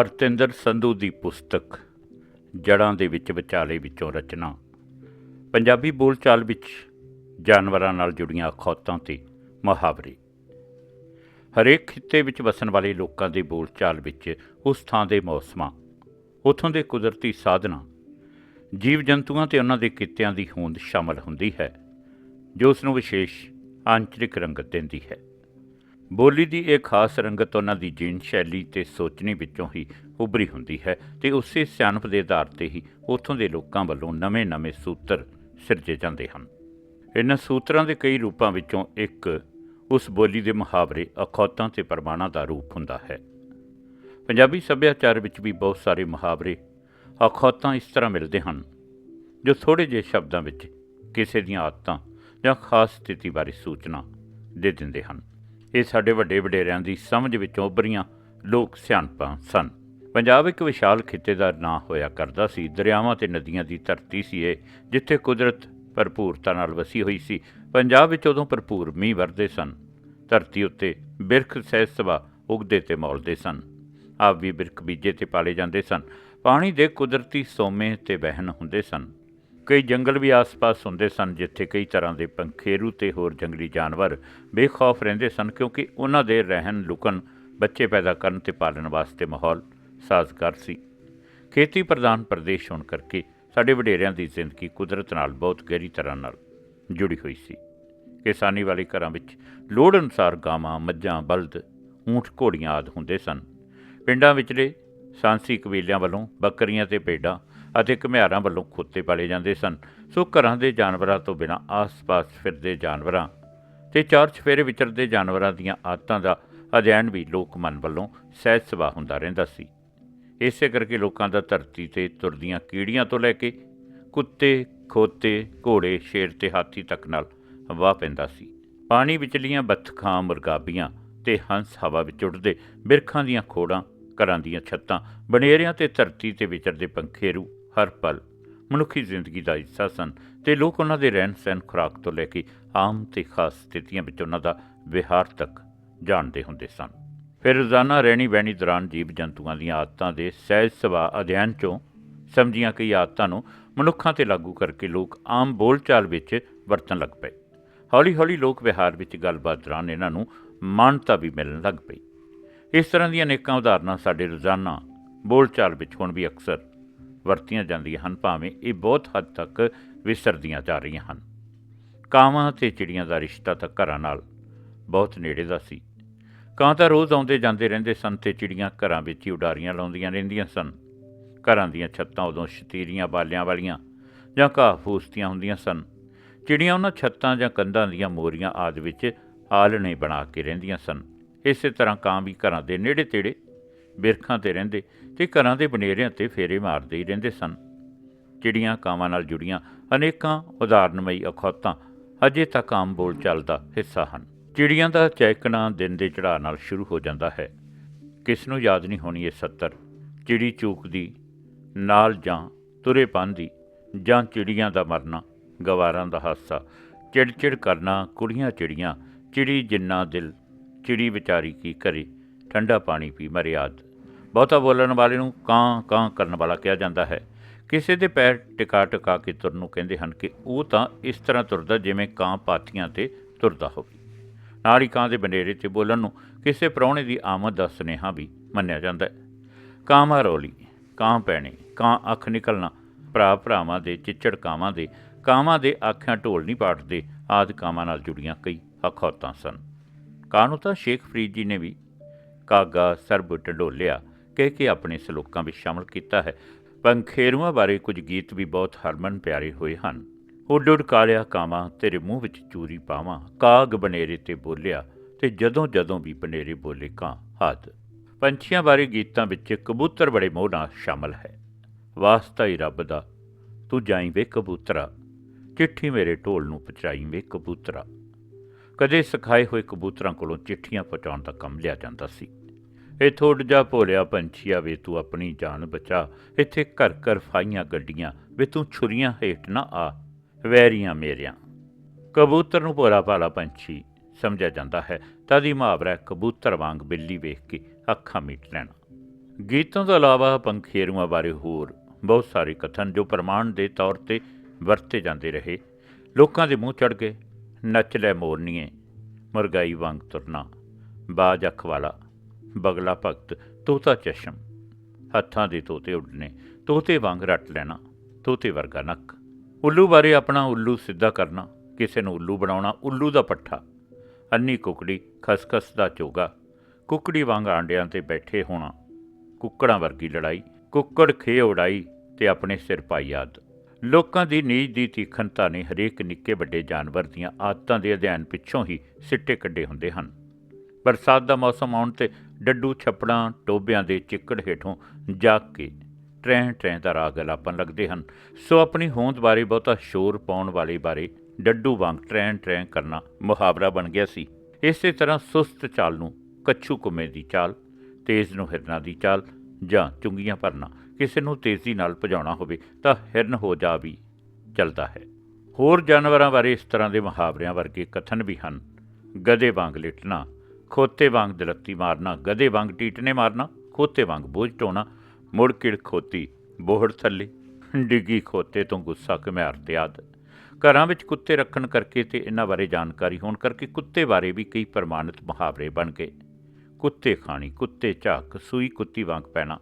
ਅਰਤਿੰਦਰ ਸੰਧੂ ਦੀ ਪੁਸਤਕ, ਜੜਾਂ ਦੇ ਵਿੱਚ ਵਿਚਾਲੇ ਵਿੱਚੋਂ ਰਚਨਾ। ਪੰਜਾਬੀ ਬੋਲਚਾਲ ਵਿੱਚ ਜਾਨਵਰਾਂ ਨਾਲ ਜੁੜੀਆਂ ਅਖੌਤਾਂ ਤੇ ਮੁਹਾਵਰੇ। ਹਰੇਕ ਖਿੱਤੇ ਵਿੱਚ ਵਸਣ ਵਾਲੇ ਲੋਕਾਂ ਦੇ ਬੋਲਚਾਲ ਵਿੱਚ ਉਸ ਥਾਂ ਦੇ ਮੌਸਮਾਂ, ਉਥੋਂ ਦੇ ਕੁਦਰਤੀ ਸਾਧਨਾਂ ਜੀਵ ਜੰਤੂਆਂ ਤੇ ਉਹਨਾਂ ਦੇ ਕਿੱਤਿਆਂ ਦੀ ਹੋਂਦ ਸ਼ਾਮਲ ਹੁੰਦੀ ਹੈ, ਜੋ ਉਸ ਨੂੰ ਵਿਸ਼ੇਸ਼ ਆਂਚਰਿਕ ਰੰਗਤ ਦਿੰਦੀ ਹੈ। ਬੋਲੀ ਦੀ ਇਹ ਖਾਸ ਰੰਗਤ ਉਹਨਾਂ ਦੀ ਜੀਣ ਸ਼ੈਲੀ ਤੇ ਸੋਚਣੀ ਵਿੱਚੋਂ ਹੀ ਉਭਰੀ ਹੁੰਦੀ ਹੈ ਤੇ ਉਸੇ ਸਿਆਣਪ ਦੇ ਆਧਾਰ ਤੇ ਹੀ ਉੱਥੋਂ ਦੇ ਲੋਕਾਂ ਵੱਲੋਂ ਨਵੇਂ-ਨਵੇਂ ਸੂਤਰ ਸਿਰਜੇ ਜਾਂਦੇ ਹਨ। ਇਹਨਾਂ ਸੂਤਰਾਂ ਦੇ ਕਈ ਰੂਪਾਂ ਵਿੱਚੋਂ ਇੱਕ ਉਸ ਬੋਲੀ ਦੇ ਮੁਹਾਵਰੇ ਅਖੌਤਾਂ ਤੇ ਪ੍ਰਮਾਣਾਂ ਦਾ ਰੂਪ ਹੁੰਦਾ ਹੈ। ਪੰਜਾਬੀ ਸੱਭਿਆਚਾਰ ਵਿੱਚ ਵੀ ਬਹੁਤ ਸਾਰੇ ਮੁਹਾਵਰੇ ਅਖੌਤਾਂ ਇਸ ਤਰ੍ਹਾਂ ਮਿਲਦੇ ਹਨ, ਜੋ ਥੋੜੇ ਜਿਹੇ ਸ਼ਬਦਾਂ ਵਿੱਚ ਕਿਸੇ ਦੀਆਂ ਆਦਤਾਂ ਜਾਂ ਖਾਸ ਸਥਿਤੀ ਬਾਰੇ ਸੂਚਨਾ ਦੇ ਦਿੰਦੇ ਹਨ। ਇਹ ਸਾਡੇ ਵੱਡੇ ਵਡੇਰਿਆਂ ਦੀ ਸਮਝ ਵਿੱਚੋਂ ਉੱਭਰੀਆਂ ਲੋਕ ਸਿਆਣਪਾਂ ਸਨ। ਪੰਜਾਬ ਇੱਕ ਵਿਸ਼ਾਲ ਖਿੱਤੇ ਦਾ ਨਾਂ ਹੋਇਆ ਕਰਦਾ ਸੀ। ਦਰਿਆਵਾਂ ਤੇ ਨਦੀਆਂ ਦੀ ਧਰਤੀ ਸੀ ਇਹ, ਜਿੱਥੇ ਕੁਦਰਤ ਭਰਪੂਰਤਾ ਨਾਲ ਵਸੀ ਹੋਈ ਸੀ। ਪੰਜਾਬ ਵਿੱਚ ਉਦੋਂ ਭਰਪੂਰ ਮੀਂਹ ਵਰਦੇ ਸਨ। ਧਰਤੀ ਉੱਤੇ ਬਿਰਖ ਸਹਿਜ ਸਭਾ ਉਗਦੇ ਤੇ ਮੌਲਦੇ ਸਨ। ਆਪ ਵੀ ਬਿਰਖ ਬੀਜੇ ਤੇ ਪਾਲੇ ਜਾਂਦੇ ਸਨ। ਪਾਣੀ ਦੇ ਕੁਦਰਤੀ ਸੋਮੇ ਤੇ ਵਹਿਣ ਹੁੰਦੇ ਸਨ। ਕਈ ਜੰਗਲ ਵੀ ਆਸ-ਪਾਸ ਹੁੰਦੇ ਸਨ, ਜਿੱਥੇ ਕਈ ਤਰ੍ਹਾਂ ਦੇ ਪੰਖੇਰੂ ਤੇ ਹੋਰ ਜੰਗਲੀ ਜਾਨਵਰ ਬੇਖੌਫ ਰਹਿੰਦੇ ਸਨ, ਕਿਉਂਕਿ ਉਹਨਾਂ ਦੇ ਰਹਿਣ ਲੁਕਣ, ਬੱਚੇ ਪੈਦਾ ਕਰਨ ਤੇ ਪਾਲਣ ਵਾਸਤੇ ਮਾਹੌਲ ਸਾਜ਼ਗਾਰ ਸੀ। ਖੇਤੀ ਪ੍ਰਧਾਨ ਪ੍ਰਦੇਸ਼ ਹੋਣ ਕਰਕੇ ਸਾਡੇ ਵਡੇਰਿਆਂ ਦੀ ਜ਼ਿੰਦਗੀ ਕੁਦਰਤ ਨਾਲ ਬਹੁਤ ਗਹਿਰੀ ਤਰ੍ਹਾਂ ਨਾਲ ਜੁੜੀ ਹੋਈ ਸੀ। ਕਿਸਾਨੀ ਵਾਲੇ ਘਰਾਂ ਵਿੱਚ ਲੋੜ ਅਨੁਸਾਰ ਗਾਵਾਂ, ਮੱਝਾਂ, ਬਲਦ, ਊਂਠ, ਘੋੜੀਆਂ ਆਦਿ ਹੁੰਦੇ ਸਨ। ਪਿੰਡਾਂ ਵਿਚਲੇ ਸਾਂਸੀ ਕਬੀਲਿਆਂ ਵੱਲੋਂ ਬੱਕਰੀਆਂ ਤੇ ਭੇਡਾਂ ਅਤੇ ਘੁਮਿਆਰਾਂ ਵੱਲੋਂ ਖੋਤੇ ਪਾਲੇ ਜਾਂਦੇ ਸਨ। ਸੋ ਘਰਾਂ ਦੇ ਜਾਨਵਰਾਂ ਤੋਂ ਬਿਨਾਂ ਆਸ-ਪਾਸ ਫਿਰਦੇ ਜਾਨਵਰਾਂ ਤੇ ਚਾਰ ਚਫੇਰੇ ਵਿਚਰਦੇ ਜਾਨਵਰਾਂ ਦੀਆਂ ਆਦਤਾਂ ਦਾ ਅਧਿਐਨ ਵੀ ਲੋਕ ਮਨ ਵੱਲੋਂ ਸਹਿਜ ਸੁਭਾਅ ਹੁੰਦਾ ਰਹਿੰਦਾ ਸੀ। ਇਸੇ ਕਰਕੇ ਲੋਕਾਂ ਦਾ ਧਰਤੀ ਤੇ ਤੁਰਦੀਆਂ ਕੀੜੀਆਂ ਤੋਂ ਲੈ ਕੇ ਕੁੱਤੇ, ਖੋਤੇ, ਘੋੜੇ, ਸ਼ੇਰ ਤੇ ਹਾਥੀ ਤੱਕ ਨਾਲ ਵਾਹ ਪੈਂਦਾ ਸੀ। ਪਾਣੀ ਵਿਚਲੀਆਂ ਬੱਤਖਾਂ, ਮੁਰਗਾਬੀਆਂ ਤੇ ਹੰਸ ਹਵਾ ਵਿੱਚ ਉੱਡਦੇ ਬਿਰਖਾਂ ਦੀਆਂ ਖੋੜਾਂ, ਘਰਾਂ ਦੀਆਂ ਛੱਤਾਂ, ਬਨੇਰਿਆਂ ਤੇ ਧਰਤੀ ਤੇ ਵਿਚਰਦੇ ਪੰਖੇਰੂ ਹਰ ਪਲ। ਮਨੁੱਖੀ ਜ਼ਿੰਦਗੀ ਦਾ ਹਿੱਸਾ ਸਨ ਤੇ ਲੋਕ ਉਹਨਾਂ ਦੇ ਰਹਿਣ ਸਹਿਣ ਖੁਰਾਕ ਤੋਂ ਲੈ ਕੇ ਆਮ ਤੇ ਖਾਸ ਸਥਿਤੀਆਂ ਵਿੱਚ ਉਹਨਾਂ ਦਾ ਵਿਹਾਰ ਤੱਕ ਜਾਣਦੇ ਹੁੰਦੇ ਸਨ। ਫਿਰ ਰੋਜ਼ਾਨਾ ਰਹਿਣੀ ਬਹਿਣੀ ਦੌਰਾਨ ਜੀਵ ਜੰਤੂਆਂ ਦੀਆਂ ਆਦਤਾਂ ਦੇ ਸਹਿਜ ਸੁਭਾਅ ਅਧਿਐਨ ਚੋਂ ਸਮਝੀਆਂ ਕਈ ਆਦਤਾਂ ਨੂੰ ਮਨੁੱਖਾਂ ਤੇ ਲਾਗੂ ਕਰਕੇ ਲੋਕ ਆਮ ਬੋਲਚਾਲ ਵਿੱਚ ਵਰਤਣ ਲੱਗ ਪਏ। ਹੌਲੀ-ਹੌਲੀ ਲੋਕ ਵਿਹਾਰ ਵਿੱਚ ਗੱਲਬਾਤ ਦੌਰਾਨ ਇਹਨਾਂ ਨੂੰ ਮਾਨਤਾ ਵੀ ਮਿਲਣ ਲੱਗ ਪਈ। ਇਸ ਤਰ੍ਹਾਂ ਦੀਆਂ ਅਨੇਕਾਂ ਉਦਾਹਰਨਾਂ ਸਾਡੇ ਰੋਜ਼ਾਨਾ ਬੋਲਚਾਲ ਵਿੱਚ ਹੁਣ ਵੀ ਅਕਸਰ ਵਰਤੀਆਂ ਜਾਂਦੀਆਂ ਹਨ, ਭਾਵੇਂ ਇਹ ਬਹੁਤ ਹੱਦ ਤੱਕ ਵਿਸਰਦੀਆਂ ਜਾ ਰਹੀਆਂ ਹਨ। ਕਾਵਾਂ ਤੇ ਚਿੜੀਆਂ ਦਾ ਰਿਸ਼ਤਾ ਤਾਂ ਘਰਾਂ ਨਾਲ ਬਹੁਤ ਨੇੜੇ ਦਾ ਸੀ। ਕਾਂ ਤਾਂ ਰੋਜ਼ ਆਉਂਦੇ ਜਾਂਦੇ ਰਹਿੰਦੇ ਸਨ ਤੇ ਚਿੜੀਆਂ ਘਰਾਂ ਵਿੱਚ ਹੀ ਉਡਾਰੀਆਂ ਲਾਉਂਦੀਆਂ ਰਹਿੰਦੀਆਂ ਸਨ। ਘਰਾਂ ਦੀਆਂ ਛੱਤਾਂ ਉਦੋਂ ਸ਼ਤੀਰੀਆਂ ਬਾਲਿਆਂ ਵਾਲੀਆਂ ਜਾਂ ਘਾਹ ਫੂਸਤੀਆਂ ਹੁੰਦੀਆਂ ਸਨ। ਚਿੜੀਆਂ ਉਹਨਾਂ ਛੱਤਾਂ ਜਾਂ ਕੰਧਾਂ ਦੀਆਂ ਮੋਰੀਆਂ ਆਦਿ ਵਿੱਚ ਆਲਣੇ ਬਣਾ ਕੇ ਰਹਿੰਦੀਆਂ ਸਨ। ਇਸੇ ਤਰ੍ਹਾਂ ਕਾਂ ਵੀ ਘਰਾਂ ਦੇ ਨੇੜੇ ਤੇੜੇ ਬਿਰਖਾਂ ਤੇ ਰਹਿੰਦੇ ਤੇ ਘਰਾਂ ਦੇ ਬਨੇਰਿਆਂ ਤੇ ਫੇਰੇ ਮਾਰਦੇ ਹੀ ਰਹਿੰਦੇ ਸਨ। ਚਿੜੀਆਂ ਕਾਵਾਂ ਨਾਲ ਜੁੜੀਆਂ ਅਨੇਕਾਂ ਉਦਾਹਰਨਮਈ ਅਖੌਤਾਂ ਅਜੇ ਤੱਕ ਆਮ ਬੋਲਚਾਲ ਦਾ ਹਿੱਸਾ ਹਨ। ਚਿੜੀਆਂ ਦਾ ਚੈਕਣਾ ਦਿਨ ਦੇ ਚੜਾਅ ਨਾਲ ਸ਼ੁਰੂ ਹੋ ਜਾਂਦਾ ਹੈ। ਕਿਸ ਨੂੰ ਯਾਦ ਨਹੀਂ ਹੋਣੀ ਇਹ ਸੱਤਰ? ਚਿੜੀ ਚੂਕਦੀ, ਨਾਲ ਜਾਂ ਤੁਰੇ ਪਾਂਦੀ, ਜਾਂ ਚਿੜੀਆਂ ਦਾ ਮਰਨਾ, ਗਵਾਰਾਂ ਦਾ ਹਾਸਾ, ਚਿੜਚਿੜ ਕਰਨਾ ਕੁੜੀਆਂ ਚਿੜੀਆਂ ਚਿੜੀ ਜਿੰਨਾ ਦਿਲ, ਚਿੜੀ ਵਿਚਾਰੀ ਕੀ ਕਰੇ? ਠੰਡਾ ਪਾਣੀ ਪੀ ਮਰਿਆਦ। ਬਹੁਤਾ ਬੋਲਣ ਵਾਲੇ ਨੂੰ ਕਾਂ ਕਾਂ ਕਰਨ ਵਾਲਾ ਕਿਹਾ ਜਾਂਦਾ ਹੈ। ਕਿਸੇ ਦੇ ਪੈਰ ਟਿਕਾ ਟਿਕਾ ਕੇ ਤੁਰਨ ਨੂੰ ਕਹਿੰਦੇ ਹਨ ਕਿ ਉਹ ਤਾਂ ਇਸ ਤਰ੍ਹਾਂ ਤੁਰਦਾ ਜਿਵੇਂ ਕਾਂ ਪਾਥੀਆਂ ਤੇ ਤੁਰਦਾ ਹੋਵੇ। ਨਾਲ ਹੀ ਕਾਂ ਦੇ ਬਨੇਰੇ ਤੇ ਬੋਲਣ ਨੂੰ ਕਿਸੇ ਪ੍ਰਾਹੁਣੇ ਦੀ ਆਮਦ ਦਾ ਸੁਨੇਹਾ ਵੀ ਮੰਨਿਆ ਜਾਂਦਾ ਹੈ। ਕਾਮਾ ਰੋਲੀ, ਕਾਂ ਪੈਣੇ, ਕਾਂ ਅੱਖ ਨਿਕਲਣਾ, ਭਰਾ ਭਰਾਵਾਂ ਦੇ ਚਿੱਚੜ ਕਾਵਾਂ ਦੇ ਕਾਵਾਂ ਦੇ ਆਖਾਂ ਢੋਲ ਨਹੀਂ ਪਾਟਦੇ ਆਦਿ ਕਾਵਾਂ ਨਾਲ ਜੁੜੀਆਂ ਕਈ ਅਖੌਤਾਂ ਸਨ। ਕਾਂ ਨੂੰ ਤਾਂ ਸ਼ੇਖ ਫਰੀਦ ਜੀ ਨੇ ਵੀ ਕਾਗਾ ਸਰਬ ਢਡੋਲਿਆ ਕਹਿ ਕੇ ਆਪਣੇ ਸਲੋਕਾਂ ਵਿੱਚ ਸ਼ਾਮਲ ਕੀਤਾ ਹੈ। ਪੰਖੇਰੂਆਂ ਬਾਰੇ ਕੁਝ ਗੀਤ ਵੀ ਬਹੁਤ ਹਰਮਨ ਪਿਆਰੇ ਹੋਏ ਹਨ। ਉੱਡ ਉੱਡ ਕਾਲਿਆ ਕਾਵਾਂ, ਤੇਰੇ ਮੂੰਹ ਵਿੱਚ ਚੂਰੀ ਪਾਵਾਂ, ਕਾਗ ਬਨੇਰੇ ਤੇ ਬੋਲਿਆ, ਤੇ ਜਦੋਂ ਜਦੋਂ ਵੀ ਬਨੇਰੇ ਬੋਲੇ ਕਾਂ ਹੱਦ ਪੰਛੀਆਂ ਬਾਰੇ ਗੀਤਾਂ ਵਿੱਚ ਕਬੂਤਰ ਬੜੇ ਮੋਹ ਨਾਲ ਸ਼ਾਮਲ ਹੈ। ਵਾਸਤਾ ਹੀ ਰੱਬ ਦਾ, ਤੂੰ ਜਾਈ ਵੇ ਕਬੂਤਰਾ, ਚਿੱਠੀ ਮੇਰੇ ਢੋਲ ਨੂੰ ਪਚਾਈ ਵੇ ਕਬੂਤਰਾ। ਕਦੇ ਸਿਖਾਏ ਹੋਏ ਕਬੂਤਰਾਂ ਕੋਲੋਂ ਚਿੱਠੀਆਂ ਪਹੁੰਚਾਉਣ ਦਾ ਕੰਮ ਲਿਆ ਜਾਂਦਾ ਸੀ। ਇਹ ਥੋੜ ਜਾ ਭੋਲਿਆ ਪੰਛੀਆ ਵੇ ਤੂੰ ਆਪਣੀ ਜਾਨ ਬਚਾ। ਇੱਥੇ ਘਰ ਘਰ ਫਾਈਆਂ ਗੱਡੀਆਂ ਵੇ ਤੂੰ ਛੁਰੀਆਂ ਹੇਠ ਨਾ ਆ। ਵੈਰੀਆਂ ਮੇਰਿਆਂ। ਕਬੂਤਰ ਨੂੰ ਭੋਲਾ ਭਾਲਾ ਪੰਛੀ ਸਮਝਿਆ ਜਾਂਦਾ ਹੈ। ਤਦ ਹੀ ਮੁਹਾਵਰਾ ਕਬੂਤਰ ਵਾਂਗ ਬਿੱਲੀ ਵੇਖ ਕੇ ਅੱਖਾਂ ਮੀਟ ਲੈਣਾ। ਗੀਤਾਂ ਤੋਂ ਇਲਾਵਾ ਪੰਖੇਰੂਆਂ ਬਾਰੇ ਹੋਰ ਬਹੁਤ ਸਾਰੇ ਕਥਨ ਜੋ ਪ੍ਰਮਾਣ ਦੇ ਤੌਰ ਤੇ ਵਰਤੇ ਜਾਂਦੇ ਰਹੇ। ਲੋਕਾਂ ਦੇ ਮੂੰਹ ਚੜ ਗਏ। ਨੱਚ ਲੈ ਮੋਰਨੀਏ, ਮੁਰਗਾਈ ਵਾਂਗ ਤੁਰਨਾ। ਬਾਜ ਅੱਖ ਵਾਲਾ, ਬਗਲਾ ਭਗਤ, ਤੋਤਾ ਚਸ਼ਮ। ਹੱਥਾਂ ਦੇ ਤੋਤੇ ਉੱਡਨੇ, ਤੋਤੇ ਵਾਂਗ ਰੱਟ ਲੈਣਾ, ਤੋਤੇ ਵਰਗਾ ਨੱਕ। ਉੱਲੂ ਬਾਰੇ ਆਪਣਾ ਉੱਲੂ ਸਿੱਧਾ ਕਰਨਾ, ਕਿਸੇ ਨੂੰ ਉੱਲੂ ਬਣਾਉਣਾ ਉੱਲੂ ਦਾ ਪੱਠਾ। ਅੰਨੀ ਕੁਕੜੀ ਖਸਖਸ ਦਾ ਚੋਗਾ, ਕੁਕੜੀ ਵਾਂਗ ਆਂਡਿਆਂ ਤੇ ਬੈਠੇ ਹੋਣਾ। ਕੁੱਕੜਾਂ ਵਰਗੀ ਲੜਾਈ, ਕੁੱਕੜ ਖੇ ਉਡਾਈ ਤੇ ਆਪਣੇ ਸਿਰ ਪਾਈ ਯਾਦ। ਲੋਕਾਂ ਦੀ ਨੀਜ ਦੀ ਤੀਖਣਤਾ ਨੇ ਹਰੇਕ ਨਿੱਕੇ ਵੱਡੇ ਜਾਨਵਰ ਦੀਆਂ ਆਦਤਾਂ ਦੇ ਅਧਿਐਨ ਪਿੱਛੋਂ ਹੀ ਸਿੱਟੇ ਕੱਢੇ ਹੁੰਦੇ ਹਨ। ਬਰਸਾਤ ਦਾ ਮੌਸਮ ਆਉਣ ਤੇ ਡੱਡੂ ਛੱਪੜਾਂ, ਟੋਬਿਆਂ ਦੇ ਚਿੱਕੜ ਹੇਠੋਂ ਜਾਗ ਕੇ ਟਰੈਂ ਟਰੈਂ ਦਾ ਰਾਗ ਲਾਪਣ ਲੱਗਦੇ ਹਨ। ਸੋ ਆਪਣੀ ਹੋਂਦ ਬਾਰੇ ਬਹੁਤਾ ਸ਼ੋਰ ਪਾਉਣ ਵਾਲੇ ਬਾਰੇ ਡੱਡੂ ਵਾਂਗ ਟਰੈਂ ਟਰੈਂ ਕਰਨਾ ਮੁਹਾਵਰਾ ਬਣ ਗਿਆ ਸੀ। ਇਸੇ ਤਰ੍ਹਾਂ ਸੁਸਤ ਚਾਲ ਨੂੰ ਕੱਛੂ ਕੁਮੇ ਦੀ ਚਾਲ, ਤੇਜ਼ ਨੂੰ ਹਿਰਨਾ ਦੀ ਚਾਲ ਜਾਂ ਚੁੰਗੀਆਂ ਭਰਨਾ ਕਿਸੇ ਨੂੰ ਤੇਜ਼ੀ ਨਾਲ ਭਜਾਉਣਾ ਹੋਵੇ ਤਾਂ ਹਿਰਨ ਹੋ ਜਾ ਵੀ ਚੱਲਦਾ ਹੈ। ਹੋਰ ਜਾਨਵਰਾਂ ਬਾਰੇ ਇਸ ਤਰ੍ਹਾਂ ਦੇ ਮੁਹਾਵਰਿਆਂ ਵਰਗੇ ਕਥਨ ਵੀ ਹਨ। ਗਧੇ ਵਾਂਗ ਲਿਟਣਾ, ਖੋਤੇ ਵਾਂਗ ਦਲੱਤੀ ਮਾਰਨਾ, ਗਧੇ ਵਾਂਗ ਟੀਟਨੇ ਮਾਰਨਾ, ਖੋਤੇ ਵਾਂਗ ਬੋਝ ਢੋਣਾ, ਮੁੜ ਕਿੜ ਖੋਤੀ, ਬੋਹੜ ਥੱਲੇ, ਡਿੱਗੀ ਖੋਤੇ ਤੋਂ ਗੁੱਸਾ ਘਮਿਆਰ ਤੇ ਆਦ। ਘਰਾਂ ਵਿੱਚ ਕੁੱਤੇ ਰੱਖਣ ਕਰਕੇ ਤੇ ਇਹਨਾਂ ਬਾਰੇ ਜਾਣਕਾਰੀ ਹੋਣ ਕਰਕੇ ਕੁੱਤੇ ਬਾਰੇ ਵੀ ਕਈ ਪ੍ਰਮਾਣਿਤ ਮੁਹਾਵਰੇ ਬਣ ਗਏ। ਕੁੱਤੇ ਖਾਣੀ, ਕੁੱਤੇ ਝਾਕ, ਸੂਈ ਕੁੱਤੀ ਵਾਂਗ ਪੈਣਾ।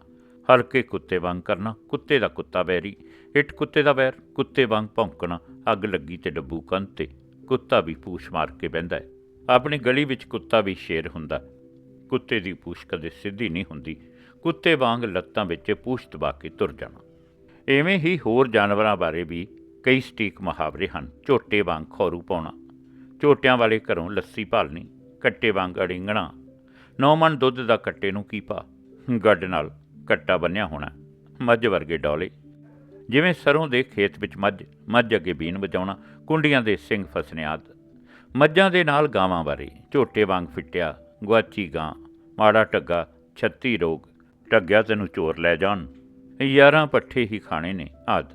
ਹਲਕੇ ਕੁੱਤੇ ਵਾਂਗ ਕਰਨਾ, ਕੁੱਤੇ ਦਾ ਕੁੱਤਾ ਬੈਰੀ ਇੱਟ ਕੁੱਤੇ ਦਾ ਬੈਰ ਕੁੱਤੇ ਵਾਂਗ ਭੌਂਕਣਾ, ਅੱਗ ਲੱਗੀ ਤੇ ਡੱਬੂ ਕੰਨ ਤੇ, ਕੁੱਤਾ ਵੀ ਪੂਛ ਮਾਰ ਕੇ ਬਹਿੰਦਾ ਹੈ। ਆਪਣੀ ਗਲੀ ਵਿੱਚ ਕੁੱਤਾ ਵੀ ਸ਼ੇਰ ਹੁੰਦਾ ਕੁੱਤੇ ਦੀ ਪੂਛ ਕਦੇ ਸਿੱਧੀ ਨਹੀਂ ਹੁੰਦੀ, ਕੁੱਤੇ ਵਾਂਗ ਲੱਤਾਂ ਵਿੱਚ ਪੂਛ ਦਬਾ ਕੇ ਤੁਰ ਜਾਣਾ। ਐਵੇਂ ਹੀ ਹੋਰ ਜਾਨਵਰਾਂ ਬਾਰੇ ਵੀ ਕਈ ਸਟੀਕ ਮੁਹਾਵਰੇ ਹਨ, ਝੋਟੇ ਵਾਂਗ ਖੌਰੂ ਪਾਉਣਾ। ਝੋਟਿਆਂ ਵਾਲੇ ਘਰੋਂ ਲੱਸੀ ਭਾਲਣੀ, ਕੱਟੇ ਵਾਂਗ ਅੜਿੰਗਣਾ। ਨੌ ਮਣ ਦੁੱਧ ਦਾ ਕੱਟੇ ਨੂੰ ਕੀ ਪਾ ਗੱਡ ਨਾਲ ਕੱਟਾ ਬੰਨਿਆ ਹੋਣਾ। ਮੱਝ ਵਰਗੇ ਡੌਲੇ। ਜਿਵੇਂ ਸਰੋਂ ਦੇ ਖੇਤ ਵਿੱਚ ਮੱਝ ਮੱਝ ਅੱਗੇ ਬੀਨ ਵਜਾਉਣਾ ਕੁੰਡੀਆਂ ਦੇ ਸਿੰਘ ਫਸਣੇ ਆਦ। ਮੱਝਾਂ ਦੇ ਨਾਲ ਗਾਵਾਂ ਬਾਰੇ, ਝੋਟੇ ਵਾਂਗ ਫਿੱਟਿਆ, ਗੁਆਚੀ ਗਾਂ, ਮਾੜਾ ਟੱਗਾ, ਛੱਤੀ ਰੋਗ, ਟੱਗਿਆ ਤੈਨੂੰ ਚੋਰ ਲੈ ਜਾਣ। ਯਾਰਾਂ ਪੱਠੇ ਹੀ ਖਾਣੇ ਨੇ ਆਦ।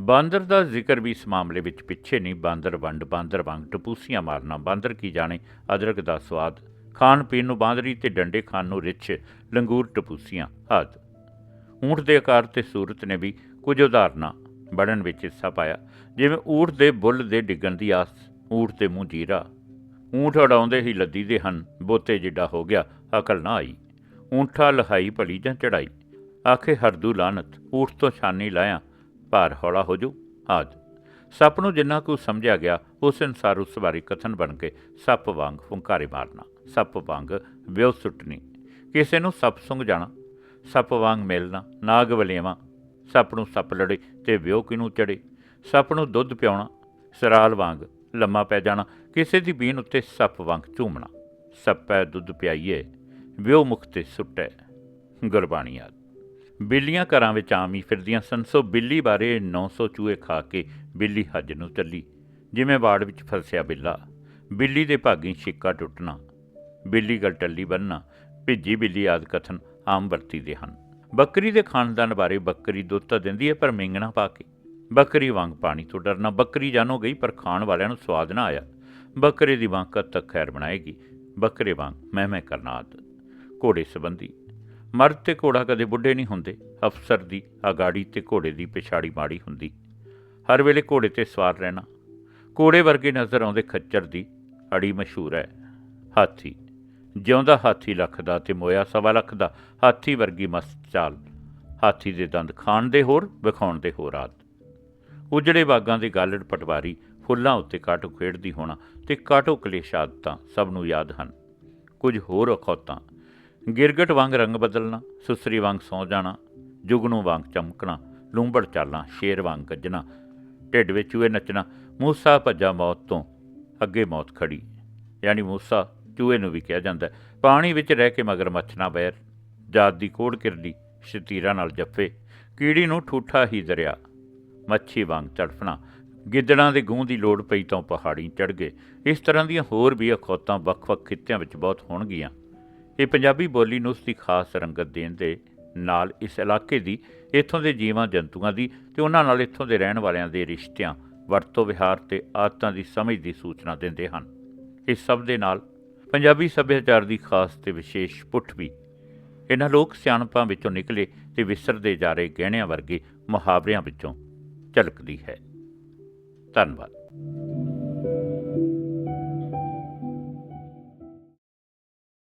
ਬਾਂਦਰ ਦਾ ਜ਼ਿਕਰ ਵੀ ਇਸ ਮਾਮਲੇ ਵਿੱਚ ਪਿੱਛੇ ਨਹੀਂ, ਬਾਂਦਰ ਵੰਡ, ਬਾਂਦਰ ਵਾਂਗ ਟਪੂਸੀਆਂ ਮਾਰਨਾ, ਬਾਂਦਰ ਕੀ ਜਾਣੇ ਅਦਰਕ ਦਾ ਸਵਾਦ। ਖਾਣ ਪੀਣ ਨੂੰ ਬਾਂਦਰੀ ਤੇ ਡੰਡੇ ਖਾਣ ਨੂੰ ਰਿੱਛ, ਲੰਗੂਰ ਟਪੂਸੀਆਂ ਆਦ। ਊਂਠ ਦੇ ਆਕਾਰ ਤੇ ਸੂਰਤ ਨੇ ਵੀ ਕੁਝ ਉਦਾਹਰਨਾਂ ਬਣਨ ਵਿੱਚ ਹਿੱਸਾ ਪਾਇਆ। ਜਿਵੇਂ ਊਠ ਦੇ ਬੁੱਲ ਦੇ ਡਿੱਗਣ ਦੀ ਆਸ, ਊਠ ਤੇ ਮੂੰਹ ਜੀਰਾ। ਊਂਠ ਉਡਾਉਂਦੇ ਹੀ ਲੱਦੀ ਦੇ ਹਨ, ਬੋਤੇ ਜਿੱਡਾ ਹੋ ਗਿਆ, ਅਕਲ ਨਾ ਆਈ। ਊਂਠਾ ਲਹਾਈ ਭਲੀ ਜਾਂ ਚੜਾਈ। ਆਖੇ ਹਰਦੂ ਲਾਨਤ, ਊਠ ਤੋਂ ਛਾਨੀ ਲਾਇਆ, ਭਾਰ ਹੌਲਾ ਹੋ ਜੂ ਆਦ। ਸੱਪ ਨੂੰ ਜਿੰਨਾ ਕੁ ਸਮਝਿਆ ਗਿਆ, ਉਸ ਅਨੁਸਾਰ ਉਸ ਬਾਰੇ ਕਥਨ ਬਣ ਕੇ ਸੱਪ ਵਾਂਗ ਫੁੰਕਾਰੇ ਮਾਰਨਾ। ਸੱਪ ਵਾਂਗ ਵਿਉ ਸੁੱਟਣੀ। ਕਿਸੇ ਨੂੰ ਸੱਪ ਸੁੰਘ ਜਾਣਾ ਸੱਪ ਵਾਂਗ ਮਿਲਣਾ, ਨਾਗ ਵਲੇਵਾ। ਸੱਪ ਨੂੰ ਸੱਪ ਲੜੇ ਤੇ ਵਿਉ ਕਿਨੂੰ ਚੜੇ। ਸੱਪ ਨੂੰ ਦੁੱਧ ਪਿਆਉਣਾ, ਸਰਾਲ ਵਾਂਗ ਲੰਮਾ ਪੈ ਜਾਣਾ, ਕਿਸੇ ਦੀ ਬੀਨ ਉੱਤੇ ਸੱਪ ਵਾਂਗ ਝੂਮਣਾ। ਸੱਪੈ ਦੁੱਧ ਪਿਆਈਏ ਵਿਉ ਮੁਖ ਤੇ ਸੁੱਟੈ, ਗੁਰਬਾਣੀ ਆਦਿ। ਬਿੱਲੀਆਂ ਘਰਾਂ ਵਿੱਚ ਆਮ ਹੀ ਫਿਰਦੀਆਂ ਸਨ, ਸੋ ਬਿੱਲੀ ਬਾਰੇ 900 ਚੂਹੇ ਖਾ ਕੇ ਬਿੱਲੀ ਹੱਜ ਨੂੰ ਚੱਲੀ। ਜਿਵੇਂ ਬਾੜ ਵਿੱਚ ਫਸਿਆ ਬਿੱਲਾ, ਬਿੱਲੀ ਦੇ ਭਾਗੀ ਛਿੱਕਾ ਟੁੱਟਣਾ। ਬਿੱਲੀ ਗਲ ਟੱਲੀ ਬੰਨਣਾ ਭਿੱਜੀ ਬਿੱਲੀ ਆਦਿ ਕਥਨ। ਆਮ ਵਰਤੀ ਦੇ ਹਨ। ਬੱਕਰੀ ਦੇ ਖਾਨਦਾਨ ਬਾਰੇ ਬੱਕਰੀ ਦੁੱਧ ਤਾਂ ਦਿੰਦੀ ਹੈ, ਪਰ ਮਿੰਗਣਾ ਪਾ ਕੇ। ਬੱਕਰੀ ਵਾਂਗ ਪਾਣੀ ਤੋਂ ਡਰਨਾ। ਬੱਕਰੀ ਜਾਨੋ ਗਈ, ਪਰ ਖਾਣ ਵਾਲਿਆਂ ਨੂੰ ਸਵਾਦ ਨਾ ਆਇਆ। ਬੱਕਰੇ ਦੀ ਵਾਂਗ ਕਦ ਤੱਕ ਖੈਰ ਬਣਾਏਗੀ। ਬੱਕਰੇ ਵਾਂਗ ਮੈਂ ਮੈਂ ਕਰਨਾ ਆਦ। ਘੋੜੇ ਸੰਬੰਧੀ। ਮਰਦ ਤੇ ਘੋੜਾ ਕਦੇ ਬੁੱਢੇ ਨਹੀਂ ਹੁੰਦੇ। ਅਫਸਰ ਦੀ ਅਗਾੜੀ ਤੇ ਘੋੜੇ ਦੀ ਪਿਛਾੜੀ ਮਾੜੀ ਹੁੰਦੀ। ਹਰ ਵੇਲੇ ਘੋੜੇ ਤੇ ਸਵਾਰ ਰਹਿਣਾ। ਘੋੜੇ ਵਰਗੇ ਨਜ਼ਰ ਆਉਂਦੇ ਖੱਚਰ ਦੀ ਅੜੀ ਮਸ਼ਹੂਰ ਹੈ। ਹਾਥੀ। ਜਿਉਂਦਾ ਹਾਥੀ ਲੱਖ ਦਾ ਤੇ ਮੋਇਆ ਸਵਾ ਲੱਖ ਦਾ ਹਾਥੀ ਵਰਗੀ ਮਸਤ ਚਾਲ। ਹਾਥੀ ਦੇ ਦੰਦ ਖਾਣ ਦੇ ਹੋਰ, ਵਿਖਾਉਣ ਦੇ ਹੋਰ ਆਦ। ਉਜੜੇ ਬਾਗਾਂ ਦੇ ਗਾਲੜ ਪਟਵਾਰੀ ਫੁੱਲਾਂ ਉੱਤੇ ਕਾਟੋ ਖੇਡਦੀ ਹੋਣਾ ਤੇ ਕਾਟੋ ਕਲੇਸ਼ ਆਦਤਾਂ ਸਭ ਨੂੰ ਯਾਦ ਹਨ। ਕੁਝ ਹੋਰ ਅਖੌਤਾਂ। ਗਿਰਗਟ ਵਾਂਗ ਰੰਗ ਬਦਲਣਾ, ਸੁਸਰੀ ਵਾਂਗ ਸੌ ਜਾਣਾ ਜੁਗਨੂ ਵਾਂਗ ਚਮਕਣਾ, ਲੂੰਬੜ ਚਾਲਣਾ ਸ਼ੇਰ ਵਾਂਗ ਗੱਜਣਾ, ਢਿੱਡ ਵਿੱਚ ਚੂਹੇ ਨੱਚਣਾ, ਮੂਸਾ ਭੱਜਾ ਮੌਤ ਤੋਂ ਅੱਗੇ ਮੌਤ ਖੜੀ। ਯਾਨੀ ਮੂਸਾ ਚੂਹੇ ਨੂੰ ਵੀ ਕਿਹਾ ਜਾਂਦਾ ਹੈ। ਪਾਣੀ ਵਿੱਚ ਰਹਿ ਕੇ ਮਗਰ ਮੱਛਣਾ ਬੈਰ ਜਾਤ ਦੀ ਕੋੜ ਕਿਰਲੀ ਸ਼ਤੀਰਾਂ ਨਾਲ ਜੱਫੇ, ਕੀੜੀ ਨੂੰ ਠੂਠਾ ਹੀ ਦਰਿਆ, ਮੱਛੀ ਵਾਂਗ ਤੜਫਣਾ, ਗਿੱਦੜਾਂ ਦੇ ਗੂੰ ਦੀ ਲੋੜ ਪਈ ਤਾਂ ਪਹਾੜੀ ਚੜ ਗਏ। ਇਸ ਤਰ੍ਹਾਂ ਦੀਆਂ ਹੋਰ ਵੀ ਅਖੌਤਾਂ ਵੱਖ-ਵੱਖ ਖਿੱਤਿਆਂ ਵਿੱਚ ਬਹੁਤ ਹੋਣਗੀਆਂ। ਇਹ ਪੰਜਾਬੀ ਬੋਲੀ ਨੂੰ ਉਸ ਦੀ ਖਾਸ ਰੰਗਤ ਦੇਣ ਦੇ ਨਾਲ ਇਸ ਇਲਾਕੇ ਦੀ, ਇੱਥੋਂ ਦੇ ਜੀਵਾਂ ਜੰਤੂਆਂ ਦੀ ਤੇ ਉਹਨਾਂ ਨਾਲ ਇੱਥੋਂ ਦੇ ਰਹਿਣ ਵਾਲਿਆਂ ਦੇ ਰਿਸ਼ਤਿਆਂ ਵਰਤੋਂ ਵਿਹਾਰ ਤੇ ਆਦਤਾਂ ਦੀ ਸਮਝ ਦੀ ਸੂਚਨਾ ਦਿੰਦੇ ਹਨ। ਇਸ ਸਭ ਦੇ ਨਾਲ ਪੰਜਾਬੀ ਸੱਭਿਆਚਾਰ ਦੀ ਖਾਸ ਤੇ ਵਿਸ਼ੇਸ਼ ਪੁੱਠ ਵੀ। ਇਹਨਾਂ ਲੋਕ ਸਿਆਣਪਾਂ ਵਿੱਚੋਂ ਨਿਕਲੇ ਤੇ ਵਿਸਰਦੇ ਜਾ ਰਹੇ ਗਹਿਣਿਆਂ ਵਰਗੇ ਮੁਹਾਵਰਿਆਂ ਵਿੱਚੋਂ ਝਲਕਦੀ ਹੈ। ਧੰਨਵਾਦ।